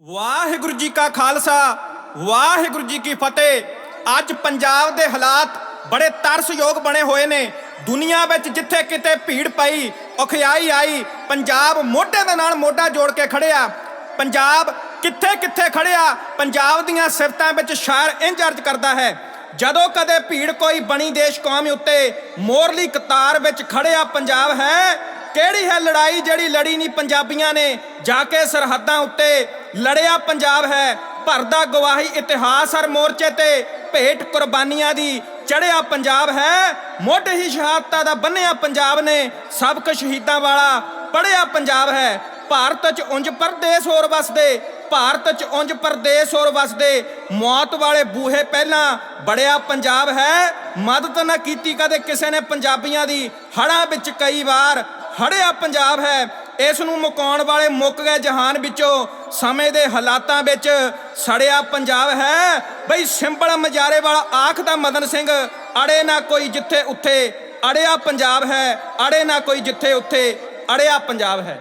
ਵਾਹਿਗੁਰੂ ਜੀ ਕਾ ਖਾਲਸਾ, ਵਾਹਿਗੁਰੂ ਜੀ ਕੀ ਫਤਿਹ। ਅੱਜ ਪੰਜਾਬ ਦੇ ਹਾਲਾਤ ਬੜੇ ਤਰਸਯੋਗ ਬਣੇ ਹੋਏ ਨੇ। ਦੁਨੀਆ ਵਿੱਚ ਜਿੱਥੇ ਕਿਤੇ ਭੀੜ ਪਈ, ਔਖਿਆਈ ਆਈ, ਪੰਜਾਬ ਮੋਢੇ ਦੇ ਨਾਲ ਮੋਢਾ ਜੋੜ ਕੇ ਖੜਿਆ। ਪੰਜਾਬ ਕਿੱਥੇ ਕਿੱਥੇ ਖੜਿਆ, ਪੰਜਾਬ ਦੀਆਂ ਸਿਫਤਾਂ ਵਿੱਚ ਸ਼ਾਇਰ ਇੰਜ ਅਰਜ਼ ਕਰਦਾ ਹੈ, ਜਦੋਂ ਕਦੇ ਭੀੜ ਕੋਈ ਬਣੀ ਦੇਸ਼ ਕੌਮ ਉੱਤੇ, ਮੋਰਲੀ ਕਤਾਰ ਵਿੱਚ ਖੜਿਆ ਪੰਜਾਬ ਹੈ ਕਿਹੜੀ ਹੈ ਲੜਾਈ ਜਿਹੜੀ ਲੜੀ ਨਹੀਂ ਪੰਜਾਬੀਆਂ ਨੇ? ਜਾ ਕੇ ਸਰਹੱਦਾਂ ਉੱਤੇ ਲੜਿਆ ਪੰਜਾਬ ਹੈ ਭਰਦਾ ਗਵਾਹੀ ਇਤਿਹਾਸ ਹਰ ਮੋਰਚੇ ਤੇ ਭੇਟ ਕੁਰਬਾਨੀਆਂ ਦੀ ਚੜਿਆ ਪੰਜਾਬ ਹੈ। ਮੋਢੇ ਹੀ ਸ਼ਹਾਦਤਾਂ ਦਾ ਬੰਨਿਆ ਪੰਜਾਬ ਨੇ ਸਬਕ ਸ਼ਹੀਦਾਂ ਵਾਲਾ ਪੜਿਆ ਪੰਜਾਬ ਹੈ। ਭਾਰਤ ਚ ਉਂਝ ਪਰਦੇਸ ਹੋਰ ਵਸਦੇ, ਭਾਰਤ ਚ ਉਂਝ ਪਰਦੇਸ ਹੋਰ ਵਸਦੇ, ਮੌਤ ਵਾਲੇ ਬੂਹੇ ਪਹਿਲਾਂ ਬੜਿਆ ਪੰਜਾਬ ਹੈ। ਮਦਦ ਨਾ ਕੀਤੀ ਕਦੇ ਕਿਸੇ ਨੇ ਪੰਜਾਬੀਆਂ ਦੀ ਹੜਾਂ ਵਿੱਚ ਕਈ ਵਾਰ ਹੜਿਆ ਪੰਜਾਬ ਹੈ। ਇਸ ਨੂੰ ਮੁਕਾਉਣ ਵਾਲੇ ਮੁੱਕ ਗਏ ਜਹਾਨ ਵਿੱਚੋਂ। ਸਮੇਂ ਦੇ ਹਾਲਾਤਾਂ ਵਿੱਚ ਸੜਿਆ ਪੰਜਾਬ ਹੈ। ਬਈ ਸਿੰਬਲ ਮਜਾਰੇ ਵਾਲਾ ਆਖਦਾ ਮਦਨ ਸਿੰਘ, ਅੜੇ ਨਾ ਕੋਈ ਜਿੱਥੇ ਉੱਥੇ। ਅੜਿਆ ਪੰਜਾਬ ਹੈ, ਅੜੇ ਨਾ ਕੋਈ ਜਿੱਥੇ ਉੱਥੇ। ਅੜਿਆ ਪੰਜਾਬ ਹੈ।